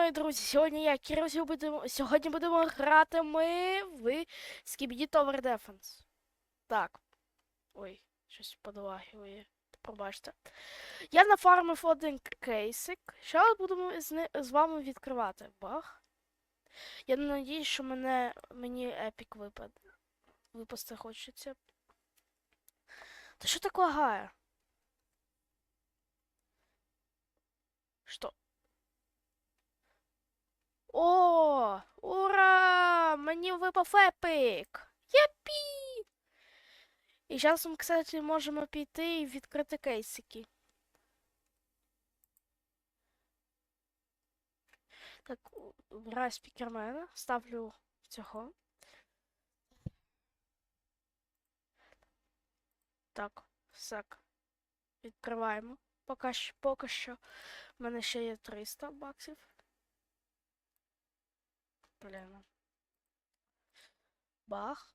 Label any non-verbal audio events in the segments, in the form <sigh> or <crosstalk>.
мої друзі, сьогодні я Кірозі будемо. Сьогодні будемо грати ми в Skibidi Tower Defense. Так. Ой, щось подлагує. Пробачте. Я нафармив один кейсик. Зараз будемо з, з вами відкривати. Бах. Я надіюсь, що мене мені епік випаде. Випасти хочеться. Та що так лагає? Що? О, ура! Мені випав епік! Єпі! І зараз ми, кстати, можемо піти і відкрити кейсики. Так, вбираю спікермена, ставлю цього. Так, сек. Відкриваємо. Поки поки що в мене ще є 300 баксів. Блін. Бах.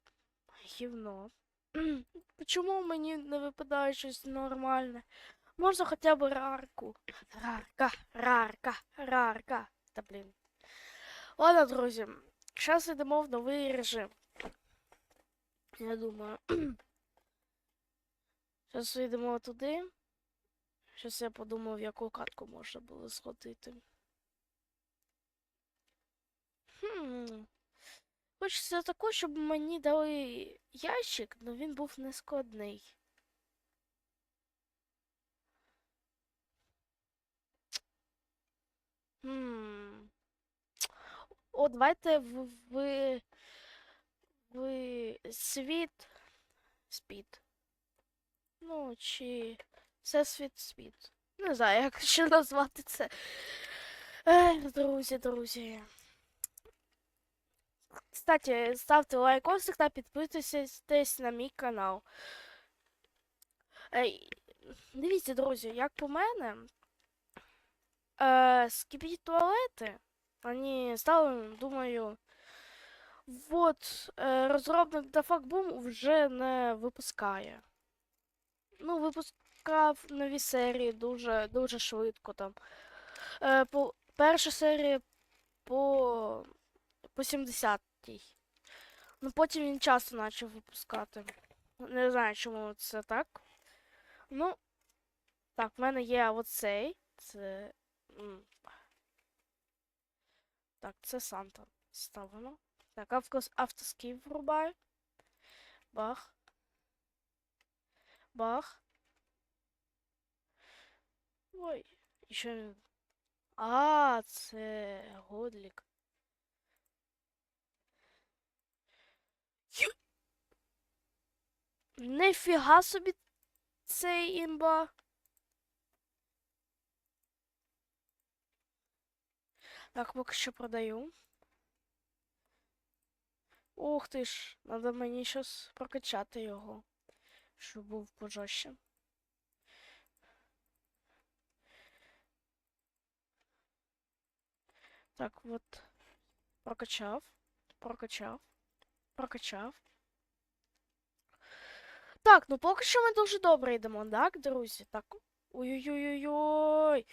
Гівно. <clears throat> Чому мені не випадає щось нормальне? Можна хоча б рарку. Рарка, рарка, рарка. Та блін. Ладно, друзі. Зараз йдемо в новий режим. Я думаю. <clears throat> Зараз йдемо туди. Зараз я подумав, в яку катку можна було сходити. Хм. Хочеться таку, щоб мені дали ящик, але він був нескладний. Хм. О, давайте в, в, в світ спід. Ну, чи всесвіт світ. Не знаю, як <laughs> ще назвати це. Ех, друзі, друзі. Кстати, ставте лайкосик та підписуйтесь на мій канал. Дивіться, друзі, як по мене, е, скипіть туалети, вони стали, думаю, вот, е, розробник Dafuckboom вже не випускає. Ну, випускав нові серії дуже, дуже швидко там. Е, по, перша серія по, по 70-й. Ну, потім він часто почав випускати. Не знаю, чому це так. Ну, так, в мене є оцей. Це. Так, це Санта. Ставимо. Так, авто- автоскіп врубаю. Бах. Бах. Ой, він. А, це Годлік. Нифіга собі цей імба. Так, поки що продаю. Ух ти ж, надо мені щось прокачати його, щоб був пожорстче. Так, от. Прокачав. Прокачав. Прокачав. Так, ну поки що ми дуже добре йдемо, так, друзі? Так. Ой-ой-ой-ой-ой.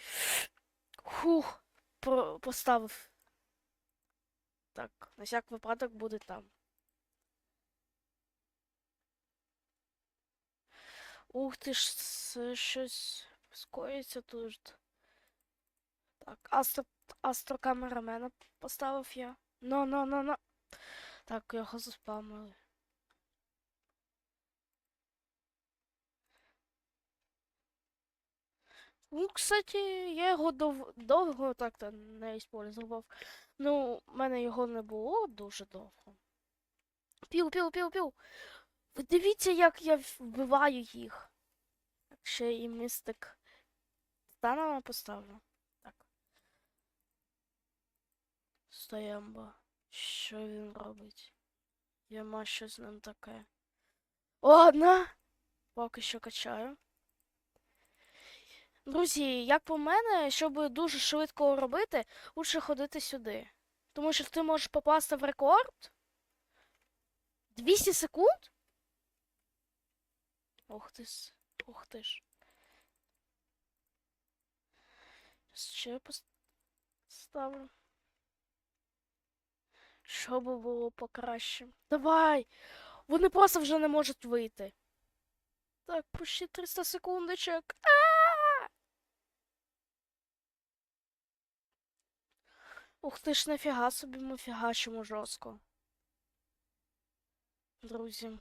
Хух. Про поставив. Так, на всяк випадок буде там. Ух ти ж, це щось скоїться тут. Так, астро, астрокамерамена поставив я. Ну. Так, його заспамили. Ну, кстати, я його дов... довго так-то не использував. Ну, в мене його не було дуже довго. Пів, пів, пів, пів. Ви дивіться, як я вбиваю їх. Ще і містик Станова поставлю. Так. Стоямба. Що він робить? Яма що з ним таке. Ладно. Поки що качаю. Друзі, як по мене, щоб дуже швидко робити, лучше ходити сюди. Тому що ти можеш попасти в рекорд. 200 секунд? Ох ти ж. Ох ти ж. Ще поставлю. Що би було покраще? Давай! Вони просто вже не можуть вийти. Так, почти 300 секундочок. А! Ух ти ж, нафіга собі ми фігачимо жорстко. Друзі.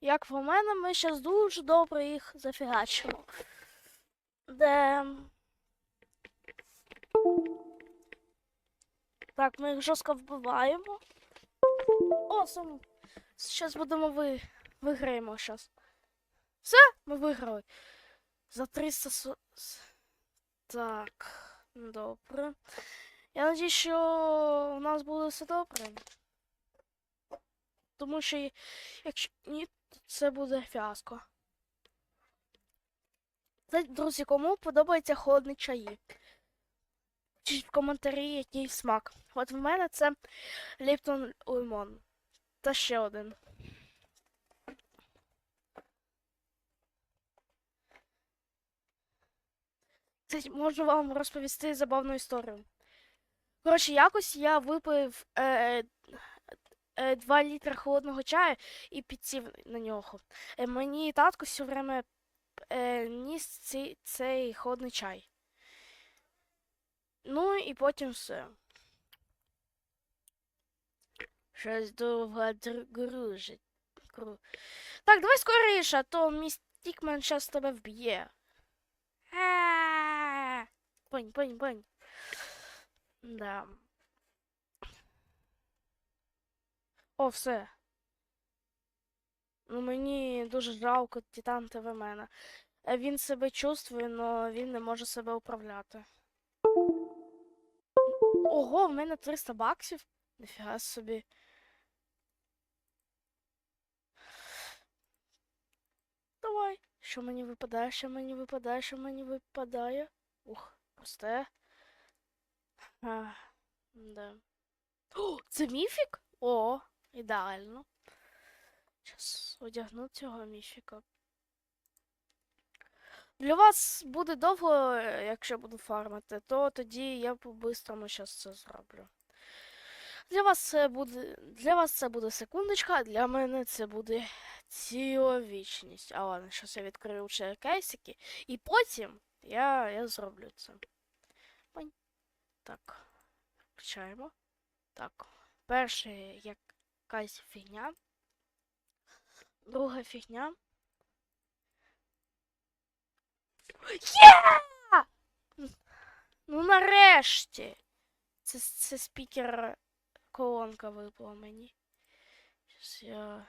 Як по мене, ми зараз дуже добре їх зафігачимо. Де. Так, ми їх жорстко вбиваємо. О, сам. Зараз будемо ви... виграємо зараз. Все, ми виграли. За 300 со... с- Так, добре. Я надіюсь, що у нас буде все добре. Тому що якщо ні, то це буде фіаско. Друзі, кому подобаються холодні чаї? Пишіть в коментарі, який смак. От в мене це Ліптон Лимон. Та ще один. Можу вам розповісти забавну історію. Коротше, якось я випив е, е, 2 літри холодного чаю і підсів на нього. Е, мені татко все время е, ніс цей, цей холодний чай. Ну і потім все. Щось довго др- гружить. Кру- Так, давай скоріше, а то мій стікмен зараз тебе вб'є. А, Бонь, бонь, бонь. Да. О, все. Ну мені дуже жалко Титан ТВ мене. Е, Він себе чувствує, але він не може себе управляти. Ого, в мене 300 баксів. Ніфіга собі. Давай. Що мені випадає, що мені випадає, що мені випадає? Ух, пусте. А, да. О, це міфік? О, ідеально. Зараз одягну цього міфіка. Для вас буде довго, якщо буду фармити, то тоді я по-бистрому зараз це зроблю. Для вас це буде. Для вас це буде секундочка, а для мене це буде ціла вічність. А ладно, зараз я відкрию ще кейсики, і потім я, я зроблю це. Так. Включаємо. Так. Перше якась фігня. Друга фігня. Є! Ну нарешті. Це, це спікер колонка випала мені. Щас я.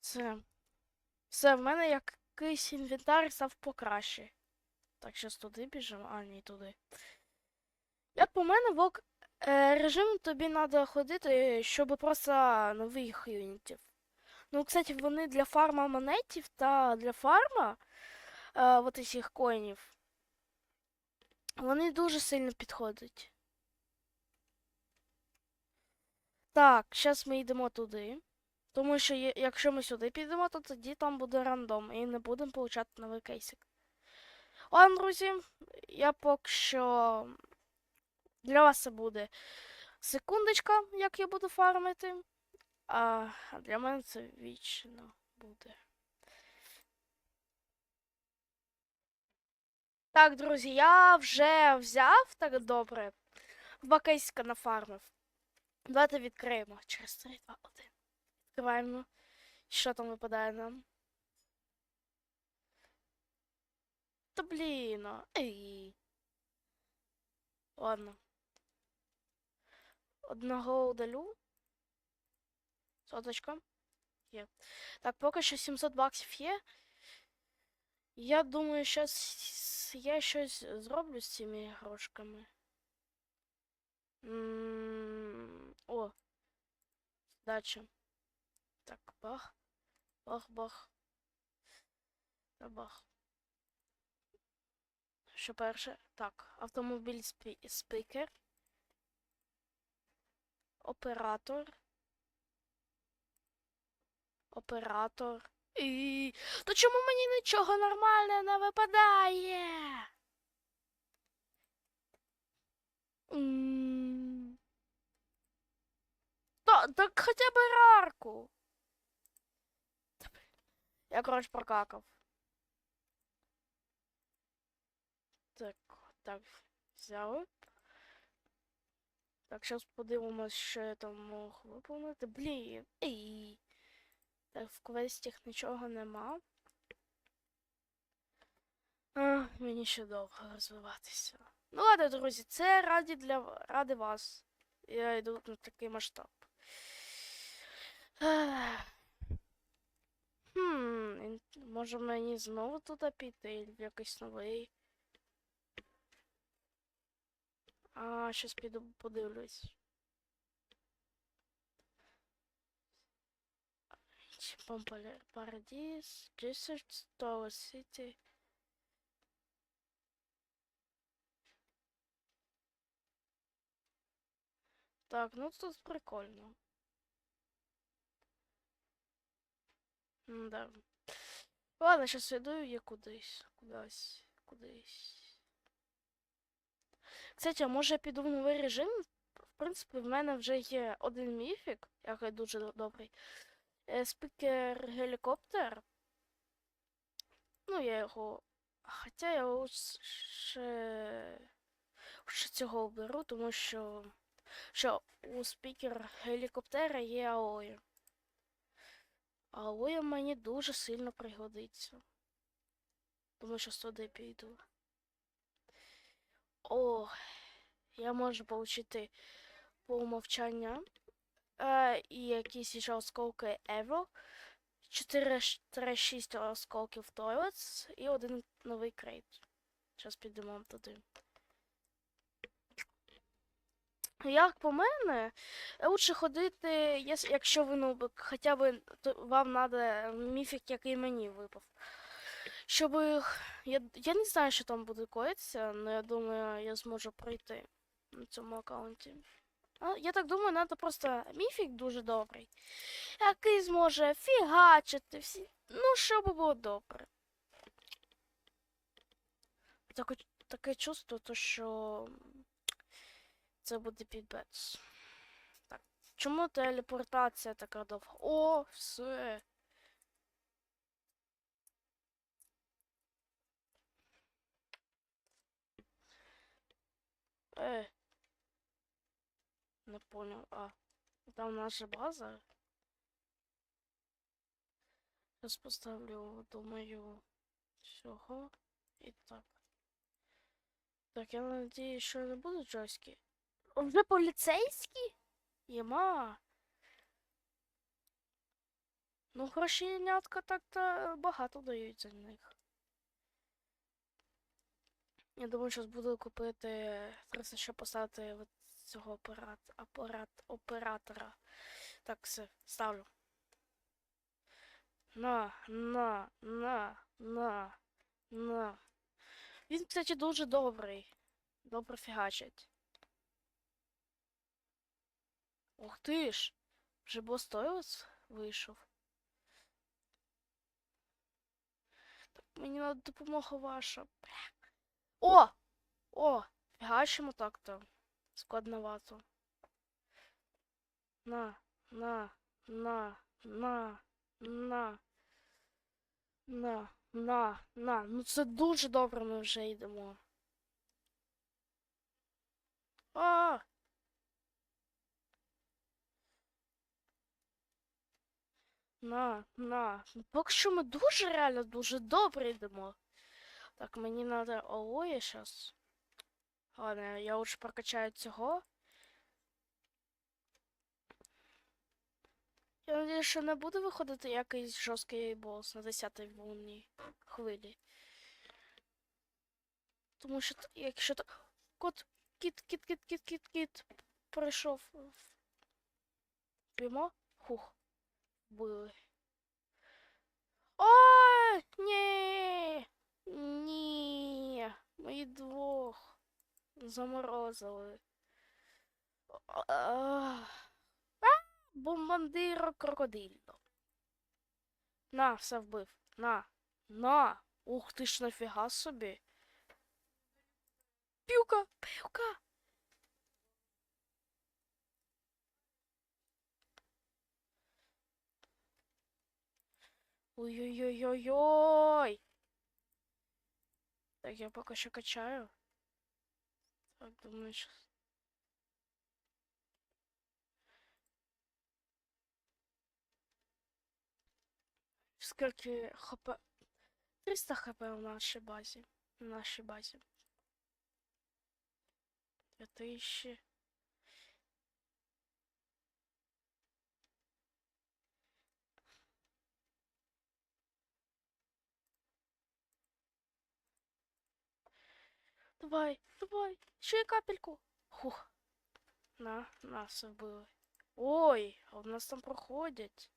Це. Все, в мене якийсь інвентар став покраще. Так, зараз туди біжимо, а ні, туди. Як по мене, вок е, режим тобі треба ходити, щоб просто нових юнітів. Ну, кстати, вони для фарма монетів та для фарма е, от цих коїнів. Вони дуже сильно підходять. Так, зараз ми йдемо туди. Тому що якщо ми сюди підемо, то тоді там буде рандом і не будемо получати новий кейсик. Ладно, друзі, я поки що для вас це буде секундочка, як я буду фармити. А для мене це вічно буде. Так, друзі, я вже взяв так добре. Два кейсика нафармив. Давайте відкриємо. Через 3, 2, 1. Відкриваємо. Що там випадає нам? Та блін. Ей. Ладно. Одного удалю. Соточка. Є. Так, поки що 700 баксів є. Я думаю, щас я щось зроблю з цими грошками. М, О. Дача. Так, бах. Бах, бах. Та бах. Що перше? Так, автомобіль спі спікер. Оператор. Оператор. І... То чому мені нічого нормального не випадає? М. Та, так хоча б рарку. Я, коротше, прокакав. Так, так, взяли. Так, зараз подивимось, що я там мог виповнити. Блін. Ей. Так, в квестах нічого нема. А, мені ще довго розвиватися. Ну ладно, друзі, це раді для ради вас. Я йду на такий масштаб. Хм, може мені знову туди піти, в якийсь новий. А, щас піду подивлюсь. Помпале Парадіс, Desert Tower City. Так, ну тут прикольно. Да. Ладно, сейчас иду я кудись, кудись, кудись. Кстати, а може я піду в новий режим? В принципі, в мене вже є один міфік, який дуже добрий. Е, Спікер гелікоптер. Ну, я його. Хоча я лучше ще цього оберу, тому що, що у спікер гелікоптера є Аої. Аоя мені дуже сильно пригодиться. Тому що туди піду. О, я можу отримати по умовчання. Е, і якісь ще осколки Evo. 4-6 осколків Toilets і один новий крейт. Зараз підемо туди. Як по мене, лучше ходити, якщо ви нубик, хоча б вам треба міфік, який мені випав. Щоб я, я не знаю, що там буде коїтися, але я думаю, я зможу пройти на цьому аккаунті. Я так думаю, треба просто міфік дуже добрий, який зможе фігачити всі. Ну, щоб було добре. Таке, таке чувство, то що це буде підбец. Так. Чому телепортація така довга? О, все. Е. Не понял. А. Там наша база. Зараз поставлю, думаю, всього. І так. Так, я надіюсь, що не будуть жорсткі. Вже поліцейські? Єма. Ну, грошенятка так-то багато дають за них. Я думаю, зараз буду купити 300, щоб поставити цього апарат, апарат, оператора. Так, все, ставлю. На, на, на, на, на. Він, кстати, дуже добрий. Добре фігачить. Ух ти ж! Вже бостойлес вийшов. Так, мені треба допомога ваша. О! О! Фігачимо так-то. Складновато. На, на, на, на, на. На, на, на. Ну це дуже добре ми вже йдемо. А! На, на. Поки що ми дуже реально дуже добре йдемо. Так, мені треба алоє зараз. Ладно, я лучше прокачаю цього. Я надію, що не буде виходити якийсь жорсткий бос на 10-й волні хвилі. Тому що якщо так. Кот, кіт, кіт, кіт, кіт, кіт, кіт. Прийшов. П'ємо? Хух. Були. Ой, ні. Ні. Мої двох. Заморозили. А, Бомбандиро крокодильно. На, все вбив. На. На. Ух ти ж нафіга собі. Пілка, пілка. Ой-ой-ой-ой-ой. Так, я поки що качаю. Так, думаю, що... Скільки хп? 300 хп в нашій базі. В нашій базі. 2000. Давай, давай, ще й капельку. Хух. На, нас вбили. Ой, а у нас там проходять.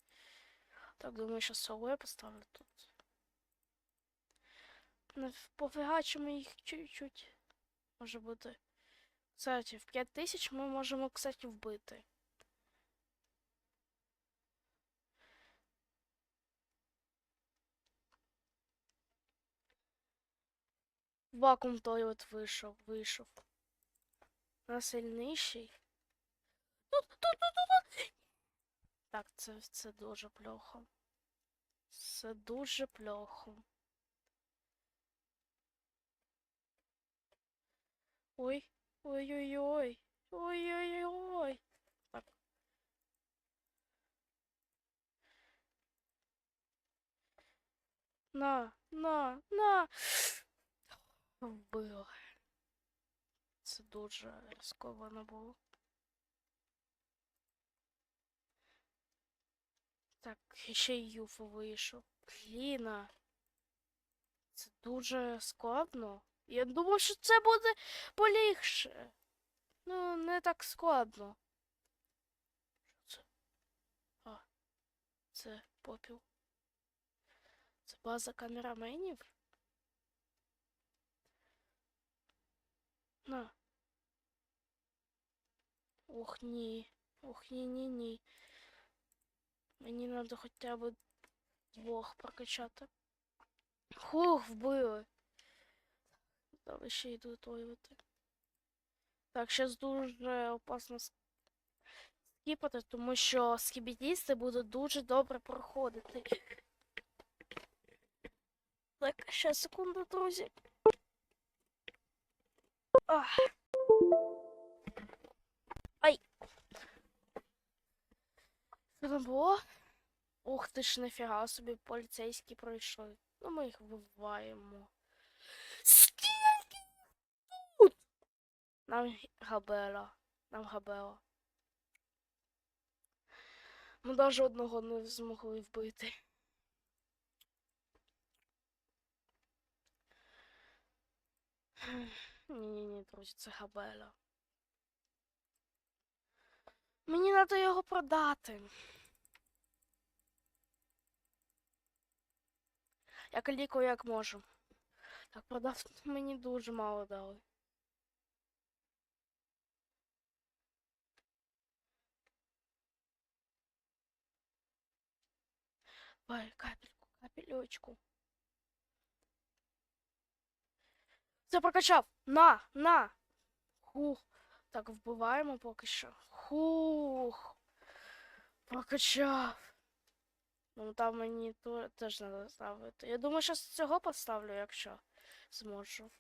Так, думаю, що соло поставлю тут. Пофигачимо їх чуть-чуть. Може бути. Кстати, в 5000 ми можемо, кстати, вбити. Вакуум той от вийшов, вийшов. На сильніший. Тут, тут, тут, тут, тут. Так, це, це дуже плохо. Це дуже плохо. Ой, ой-ой-ой. Ой-ой-ой. Так. На, на, на. Вбила. Це дуже ризиковано було. Так, ще й юфо вийшов. Бліна. Це дуже складно. Я думав, що це буде полегше. Ну, не так складно. Що це? А, це попіл. Це база камераменів? На. Ох, ні. Ох, ні-ні-ні. Мені треба хоча б двох прокачати. Хух, вбили. Далі ще йду тоювати. Так, зараз дуже опасно скіпати, тому що скібідісти будуть дуже добре проходити. Так, ще секунду, друзі. Ах. Ай. Що там було? Ух ти ж нафіга собі поліцейські пройшли. Ну ми їх вбиваємо. Скільки тут? Нам габела. Нам габела. Ми навіть одного не змогли вбити. Ні-ні-ні, друзі, це габела. Мені треба його продати. Я калікую як можу. Так, продав мені дуже мало дали. Ой, капельку, капельочку. Це прокачав! На, на! Хух. Так, вбиваємо поки що. Хух. Прокачав. Ну там мені теж треба ставити. Я думаю, що цього поставлю, якщо зможу.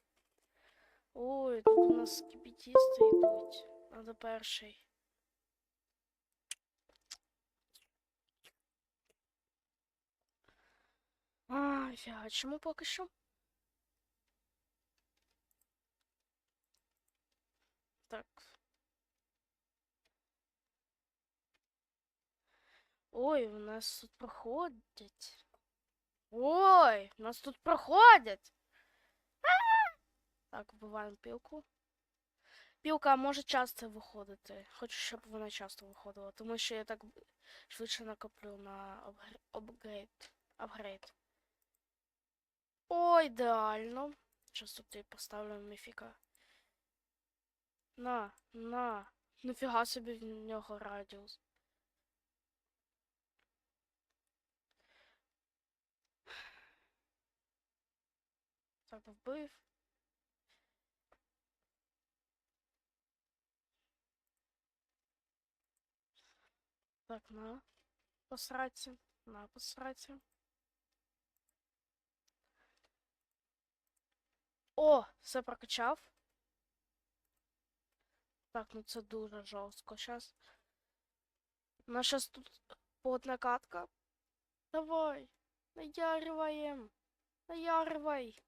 Ой, тут у нас кипітісти йдуть. Надо перший. А, фіга, чому поки що? Так. Ой, у нас тут проходять. Ой, у нас тут проходять. А! Так, вбиваємо пілку. Пілка може часто виходити. Хочу, щоб вона часто виходила, тому що я так швидше накоплю на апгрейд. Апгрейд. О, ідеально. Зараз тут і поставлю міфіка. На, на. Нафіга собі в нього радіус. Так, вбив. Так, на. Посраться. На, посраться. О, все прокачав. Так, ну це дуже жорстко. Щас. У нас щас тут плотна катка. Давай. Наяриваем. Наяривай.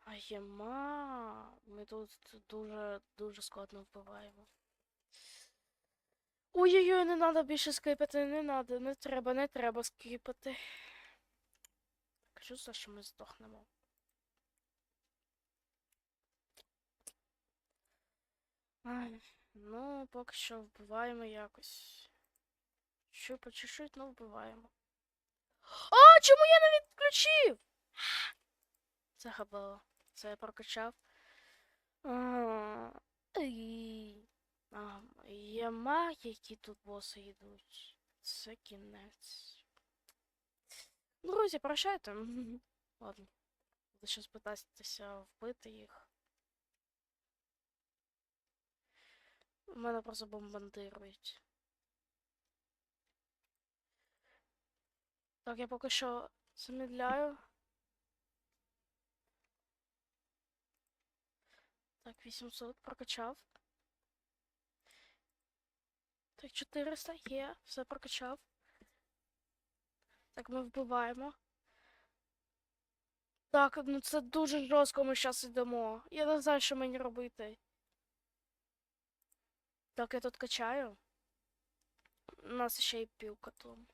А єма. Ми тут дуже дуже складно вбиваємо. Ой-ой-ой, не треба більше скипати, не треба, не треба, не треба скипати. Кажу, що ми здохнемо. Ай, ну, поки що вбиваємо якось. Що по чуть-чуть, ну вбиваємо. А, чому я не відключив? Це габало. Це я прокачав. А, ей. А, яма, які тут боси йдуть. Це кінець. Друзі, прощайте. <laughs> Ладно. Буду щас питатися вбити їх. Мене просто бомбардирують. Так, я поки що замедляю. Так, 800 прокачав. Так, 400 є, все прокачав. Так, ми вбиваємо. Так, ну це дуже жорстко ми зараз йдемо. Я не знаю, що мені робити. Так, я тут качаю. У нас ще й пілка там.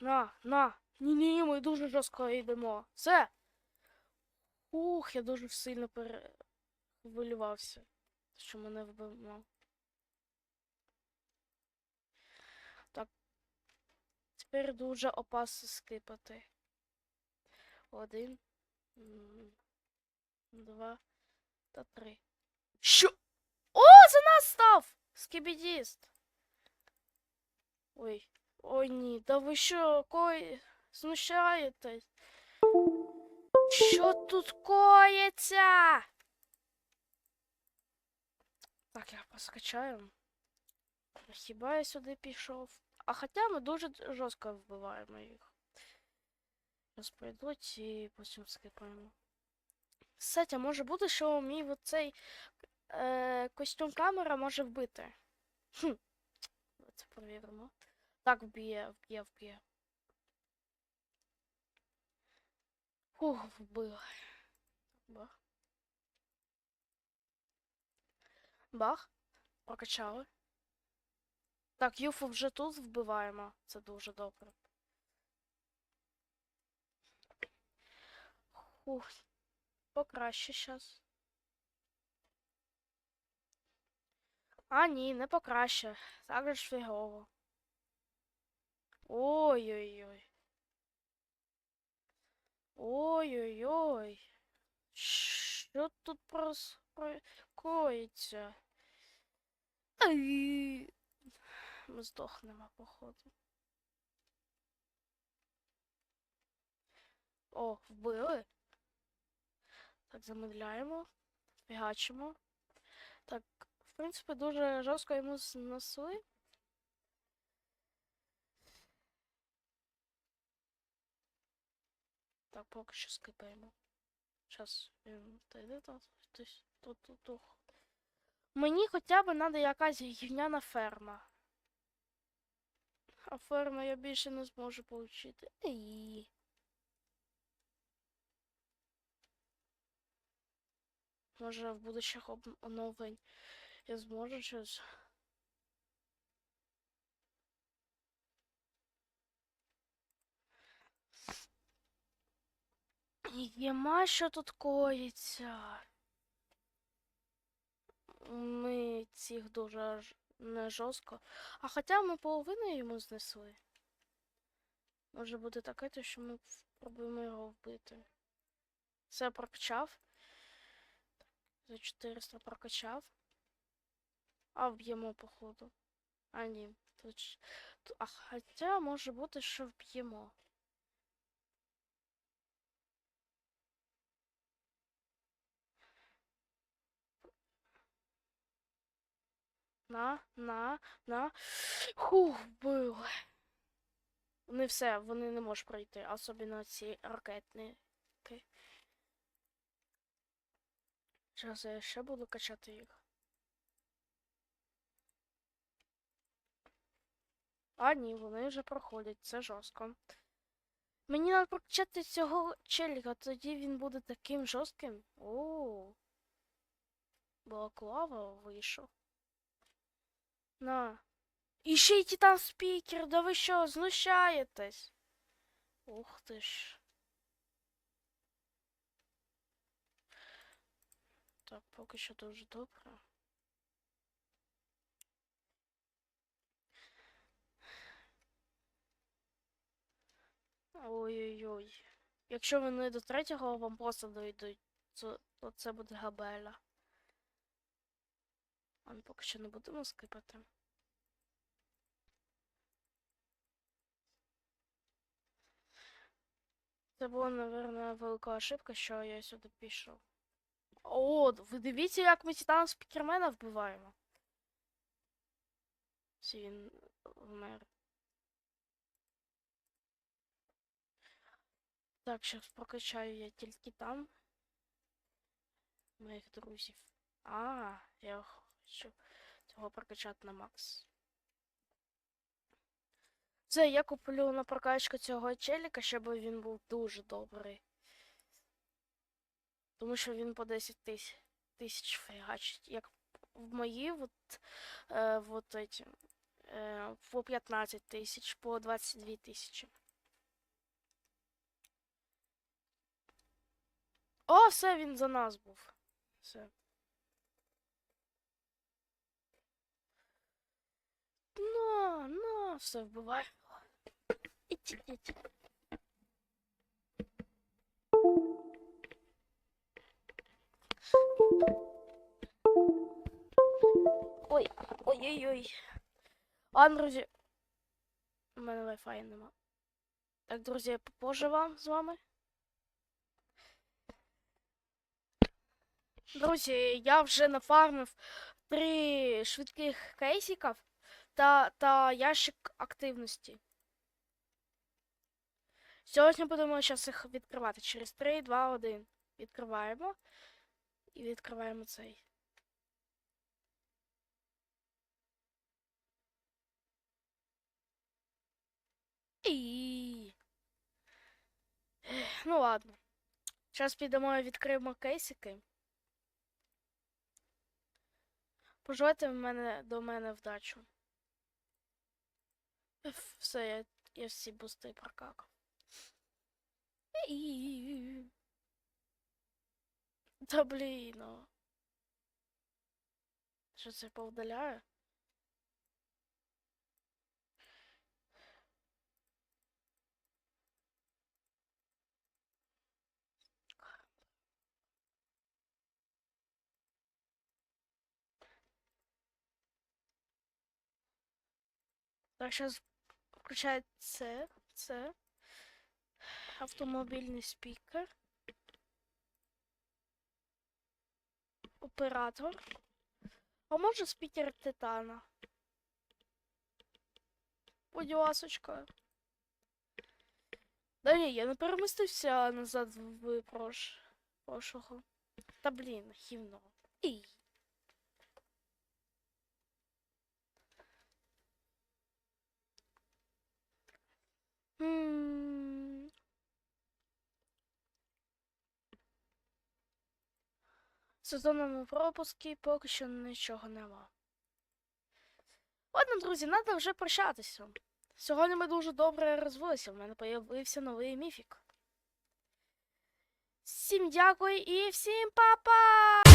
На, на. Ні-ні, ми дуже жорстко йдемо. Все. Ух, я дуже сильно перехвилювався, що мене вбив. Так. Тепер дуже опасно скипати. Один. Два та три. Що? О, за нас став! Скібідіст. Ой. Ой ні, да ви що, кой знущаєтесь? Що тут коїться? Так, я поскачаю. Хіба я сюди пішов? А хоча ми дуже жорстко вбиваємо їх. Зараз прийдуть і потім скипаємо. Кстати, може бути, що мій оцей е, костюм камера може вбити. Хм. Це провіримо. Так, вб'є, вб'є, вб'є. Фух, вбив. Бах. Бах. Прокачали. Так, юфу вже тут вбиваємо. Це дуже добре. Фух. Покраще щас. А, ні, не покраще. Так же ж фігово. Ой-ой-ой. Ой-ой-ой. Що тут прос... коїться? Ай. Ми здохнемо, походу. О, вбили. Так, замедляємо. Фігачимо. В принципі, дуже жорстко йому знесли. Так, поки що скипаємо. Зараз він дойде тут. Тут тут тут. Мені хоча б треба якась гівняна ферма. А ферму я більше не зможу отримати. Ей. Може в будущих оновлень я зможу щось. Єма, що тут коїться. Ми цих дуже не жорстко. А хоча ми половину йому знесли. Може бути таке, то що ми спробуємо його вбити. Все прокачав. За 400 прокачав. А вб'ємо, походу. А ні. Тут... А хоча може бути, що вб'ємо. На, на, на. Хух, вбили. Не ну все, вони не можуть пройти, особливо ці ракетники. Зараз я ще буду качати їх. А, ні, вони вже проходять, це жорстко. Мені треба прокачати цього челіка, тоді він буде таким жорстким. О. Балаклава вийшов. На. І ще й титан спікер, да ви що, знущаєтесь? Ух ти ж. Так, поки що дуже добре. Ой-ой-ой. Якщо вони до третього вам просто дойдуть, то, це буде габеля. А ми поки що не будемо скипати. Це була, напевно, велика ошибка, що я сюди пішов. О, ви дивіться, як ми титана спікермена вбиваємо. Він вмер. Так, зараз прокачаю я тільки там. Моїх друзів. А, я хочу цього прокачати на макс. Це я куплю на прокачку цього челіка, щоб він був дуже добрий. Тому що він по 10 тисяч тисяч фігачить. Як в мої, от, е, вот е, по 15 тисяч, по 22 тисячі. О, все, він за нас був. Все. На, на, все вбивай. Іть, іть. Ой, ой-ой-ой. Ладно, друзі. У мене Wi-Fi нема. Так, друзі, попозже вам з вами. Друзі, я вже нафармив три швидких кейсиків та, та ящик активності. Сьогодні будемо зараз їх відкривати. Через 3, 2, 1. Відкриваємо. І відкриваємо цей. І... Ну ладно. Зараз підемо і відкриємо кейсики. Пожелайте в мене до мене вдачу. Все, я, я всі бусти прокакав. Та блін. ну. Що це повдаляю? Так, зараз включаю це, це. Автомобільний спікер. Оператор. А може спікер Титана? Будь ласочка. Да ні, я не перемістився назад в прош... прошлого. Та блін, хівно. І. сезонному пропуску поки що нічого нема. Ладно, друзі, треба вже прощатися. Сьогодні ми дуже добре розвилися. В мене появився новий міфік. Всім дякую і всім па-па!